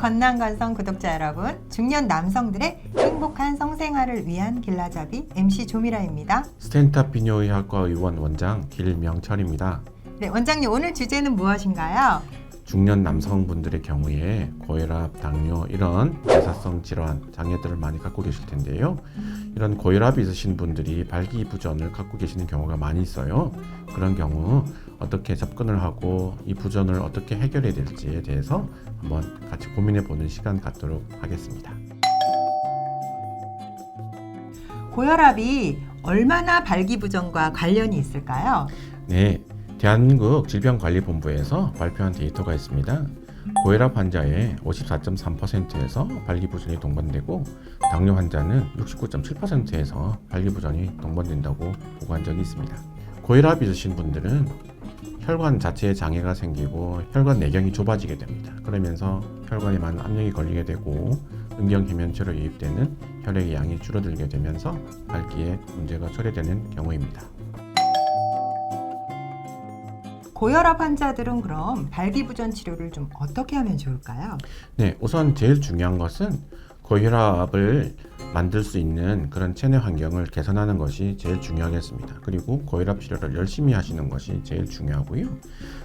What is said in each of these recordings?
건남건성 구독자 여러분, 중년 남성들의 행복한 성생활을 위한 길라잡이 MC 조미라입니다. 스탠탑 비뇨의학과 의원 원장 길명철입니다. 네, 원장님 오늘 주제는 무엇인가요? 중년 남성분들의 경우에 고혈압, 당뇨 이런 대사성 질환 장애들을 많이 갖고 계실 텐데요. 이런 고혈압이 있으신 분들이 발기부전을 갖고 계시는 경우가 많이 있어요. 그런 경우 어떻게 접근을 하고 이 부전을 어떻게 해결해야 될지에 대해서 한번 같이 고민해 보는 시간 갖도록 하겠습니다. 고혈압이 얼마나 발기부전과 관련이 있을까요? 네, 대한민국 질병관리본부에서 발표한 데이터가 있습니다. 고혈압 환자의 54.3%에서 발기부전이 동반되고 당뇨 환자는 69.7%에서 발기부전이 동반된다고 보고한 적이 있습니다. 고혈압이 있으신 분들은 혈관 자체에 장애가 생기고 혈관 내경이 좁아지게 됩니다. 그러면서 혈관에 많은 압력이 걸리게 되고 음경해면체로 유입되는 혈액의 양이 줄어들게 되면서 발기에 문제가 초래되는 경우입니다. 고혈압 환자들은 그럼 발기부전 치료를 좀 어떻게 하면 좋을까요? 네, 우선 제일 중요한 것은 고혈압을 만들 수 있는 그런 체내 환경을 개선하는 것이 제일 중요하겠습니다. 그리고 고혈압 치료를 열심히 하시는 것이 제일 중요하고요.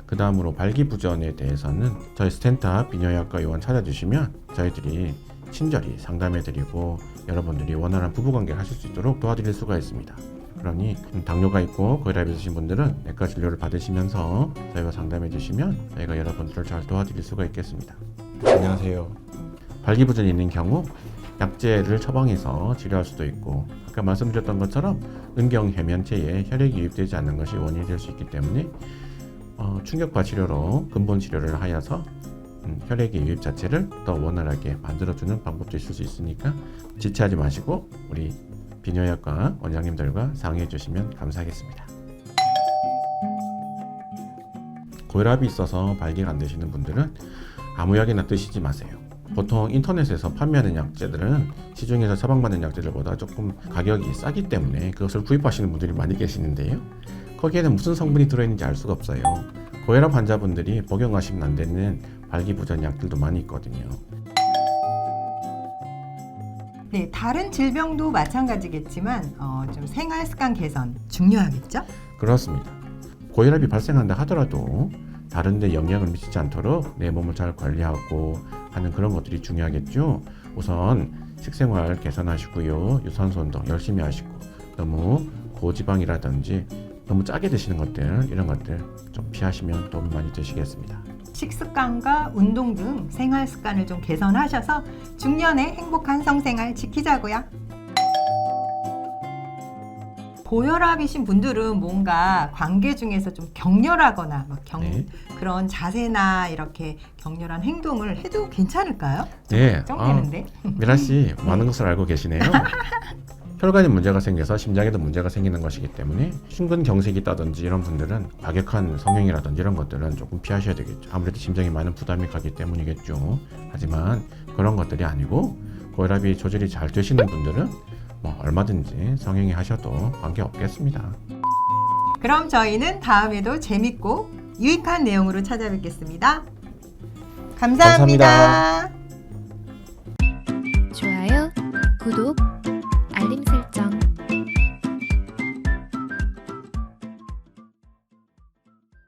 그 다음으로 발기부전에 대해서는 저희 스탠탑 비뇨의학과 의원 찾아주시면 저희들이 친절히 상담해드리고 여러분들이 원활한 부부관계를 하실 수 있도록 도와드릴 수가 있습니다. 그러니 당뇨가 있고 고혈압이 있으신 분들은 내과 진료를 받으시면서 저희가 상담해 주시면 저희가 여러분들을 잘 도와드릴 수가 있겠습니다. 안녕하세요. 발기부전이 있는 경우 약제를 처방해서 치료할 수도 있고 아까 말씀드렸던 것처럼 음경 해면체에 혈액이 유입되지 않는 것이 원인이 될 수 있기 때문에 어, 충격파 치료로 근본 치료를 하여서 음, 혈액의 유입 자체를 더 원활하게 만들어주는 방법도 있을 수 있으니까 지체하지 마시고 우리 비뇨의학과 원장님들과 상의해 주시면 감사하겠습니다. 고혈압이 있어서 발기가 안 되시는 분들은 아무 약이나 드시지 마세요. 보통 인터넷에서 판매하는 약제들은 시중에서 처방받는 약제들보다 조금 가격이 싸기 때문에 그것을 구입하시는 분들이 많이 계시는데요. 거기에는 무슨 성분이 들어있는지 알 수가 없어요. 고혈압 환자분들이 복용하시면 안 되는 발기부전 약들도 많이 있거든요. 네, 다른 질병도 마찬가지겠지만 어, 좀 생활 습관 개선 중요하겠죠? 그렇습니다. 고혈압이 발생한다 하더라도 다른 데 영향을 미치지 않도록 내 몸을 잘 관리하고 하는 그런 것들이 중요하겠죠. 우선 식생활 개선하시고요. 유산소 운동 열심히 하시고 너무 고지방이라든지 너무 짜게 드시는 것들 이런 것들 좀 피하시면 도움이 많이 되시겠습니다. 식습관과 운동 등 생활 습관을 좀 개선하셔서 중년의 행복한 성생활 지키자고요. 고혈압이신 분들은 뭔가 관계 중에서 좀 격렬하거나 막 경, 네. 그런 자세나 이렇게 격렬한 행동을 해도 괜찮을까요? 네. 걱정되는데. 아, 미라 씨 많은 것을 알고 계시네요. 혈관에 문제가 생겨서 심장에도 문제가 생기는 것이기 때문에 심근경색이 있다든지 이런 분들은 과격한 성형이라든지 이런 것들은 조금 피하셔야 되겠죠. 아무래도 심장에 많은 부담이 가기 때문이겠죠. 하지만 그런 것들이 아니고 고혈압이 조절이 잘 되시는 분들은 뭐 얼마든지 성형이 하셔도 관계 없겠습니다. 그럼 저희는 다음에도 재밌고 유익한 내용으로 찾아뵙겠습니다. 감사합니다. 감사합니다. 좋아요, 구독